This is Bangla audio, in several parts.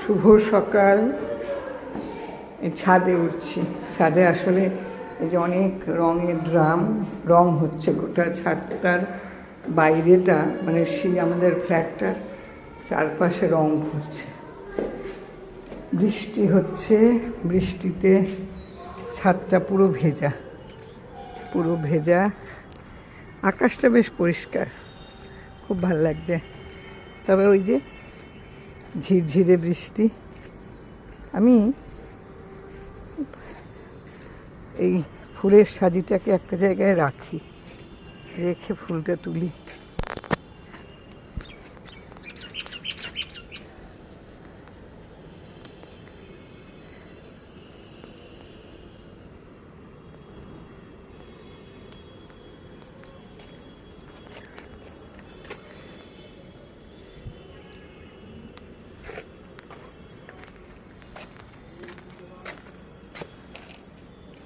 শুভ সকাল। ছাদে উঠছি। ছাদে আসলে এই যে অনেক রঙের ড্রাম, রং হচ্ছে গোটা ছাদটার বাইরেটা মানে সেই আমাদের ফ্ল্যাটটার চারপাশে রং হচ্ছে বৃষ্টি হচ্ছে, বৃষ্টিতে ছাদটা পুরো ভেজা পুরো ভেজা। আকাশটা বেশ পরিষ্কার, খুব ভালো লাগছে। তবে ওই যে ঝিরঝিরে বৃষ্টি। আমি এই ফুলের সাজিটাকে একটা জায়গায় রাখি রেখে ফুলটা তুলি।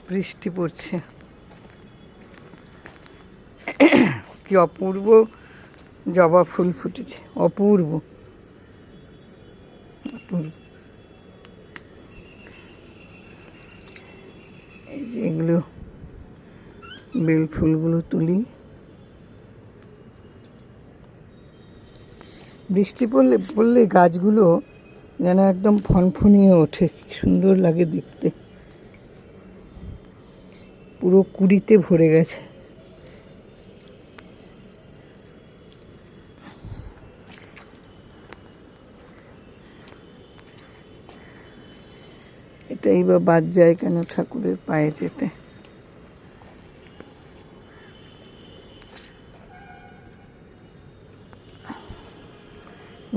বৃষ্টি পড়ছে। কি অপূর্ব জবা ফুল ফুটেছে। অপূর্ব। অপূর্ব। এই যে এগুলো বেল ফুলগুলো তুলি। বৃষ্টি পড়লে পড়লে গাছগুলো যেন একদম ফনফনিয়ে ওঠে। সুন্দর লাগে দেখতে। পুরো কুড়িতে ভরে গেছে। এটাই বা বাদ যায় কেন ঠাকুরের পায়ে যেতে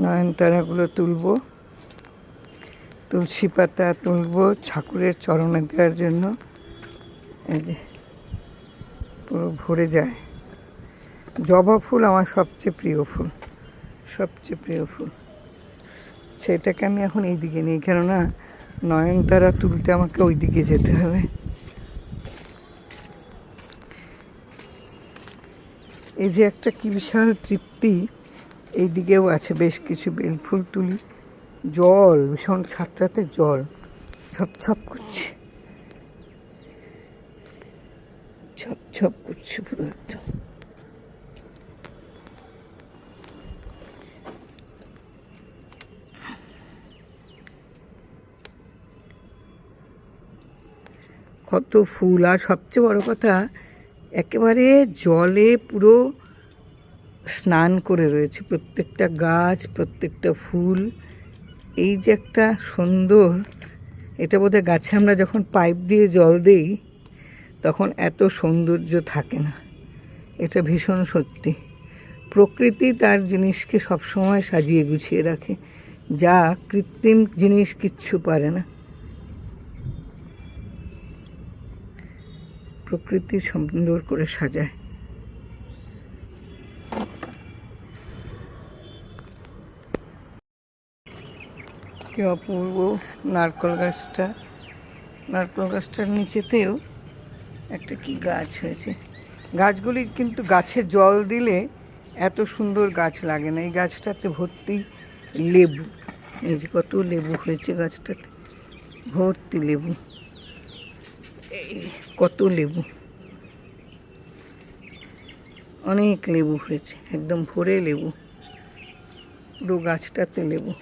নয়নতারাগুলো তুলবো, তুলসী পাতা তুলবো ঠাকুরের চরণে দেওয়ার জন্য। এই যে, পুরো ভরে যায়। জবা ফুল আমার সবচেয়ে প্রিয় ফুল, সবচেয়ে প্রিয় ফুল। সেটাকে আমি এখন এই দিকে নিই, কেননা নয়নতারা তুলতে আমাকে ওই দিকে যেতে হবে। এই যে একটা কি বিশাল তৃপ্তি এই দিকেও আছে বেশ কিছু বেলফুল তুলি। জল, ভীষণ ছাত্রাতে জল ছপ ছপ করছে। ছপ করছে পুরো একদম। কত ফুল, আর সবচেয়ে বড় কথা, একেবারে জলে পুরো স্নান করে রয়েছে প্রত্যেকটা গাছ, প্রত্যেকটা ফুল। এই যে একটা সুন্দর, এটা বোধহয় গাছে আমরা যখন পাইপ দিয়ে জল দিই তখন এত সৌন্দর্য থাকে না। এটা ভীষণ সত্যি। প্রকৃতি তার জিনিসকে সবসময় সাজিয়ে গুছিয়ে রাখে। যা কৃত্রিম জিনিস কিচ্ছু পারে না। প্রকৃতি সুন্দর করে সাজায়। কি অপূর্ব নারকল গাছটা। নারকল গাছটার নিচেতেও একটা কি গাছ হয়েছে? গাছগুলি কিন্তু গাছে জল দিলে এত সুন্দর গাছ লাগে না। এই গাছটাতে ভর্তি লেবু। এই যে কত লেবু হয়েছে গাছটাতে। ভর্তি লেবু। এই কত লেবু। অনেক লেবু হয়েছে, একদম ভরে লেবু। পুরো গাছটাতে লেবু।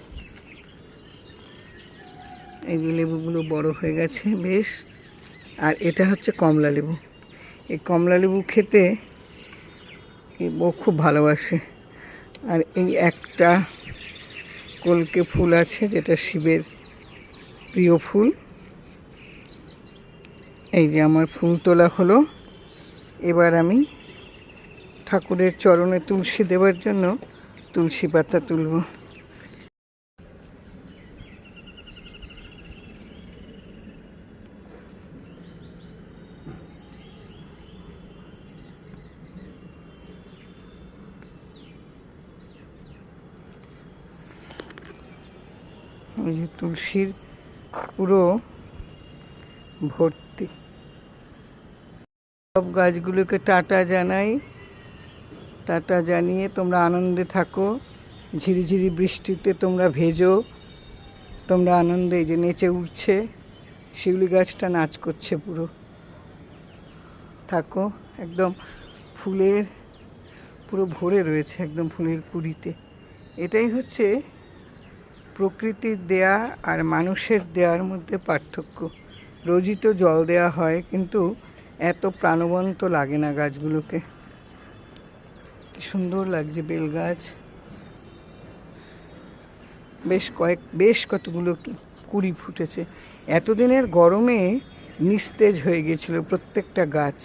এই যে লেবুগুলো বড় হয়ে গেছে, বেশ। আর এটা হচ্ছে কমলা লেবু। এই কমলা লেবু খেতে বউ খুব ভালোবাসে। আর এই একটা কলকে ফুল আছে যেটা শিবের প্রিয় ফুল। এই যে আমার ফুল তোলা হলো। এবার আমি ঠাকুরের চরণে তুলসী দেওয়ার জন্য তুলসী পাতা তুলব। ওই যে তুলসীর পুরো ভর্তি। সব গাছগুলোকে টাটা জানাই। টাটা জানিয়ে তোমরা আনন্দে থাকো। ঝিরিঝিরি বৃষ্টিতে তোমরা ভেজো। তোমরা আনন্দে যে নেচে উঠছে, শিউলি গাছটা নাচ করছে পুরো। থাকো, একদম ফুলের, পুরো ভরে রয়েছে একদম ফুলের কুড়িতে এটাই হচ্ছে প্রকৃতির দেয়া আর মানুষের দেয়ার মধ্যে পার্থক্য। রোজই তো জল দেওয়া হয়, কিন্তু এত প্রাণবন্ত লাগে না গাছগুলোকে। কি সুন্দর লাগছে বেল গাছ বেশ কয়েক, বেশ কতগুলো কুড়ি ফুটেছে। এতদিনের গরমে নিস্তেজ হয়ে গেছিল প্রত্যেকটা গাছ।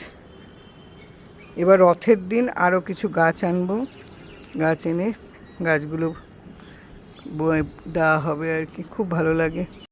এবার রথের দিন আরও কিছু গাছ আনব, গাছ এনে গাছগুলো দেওয়া হবে আর কি খুব ভালো লাগে।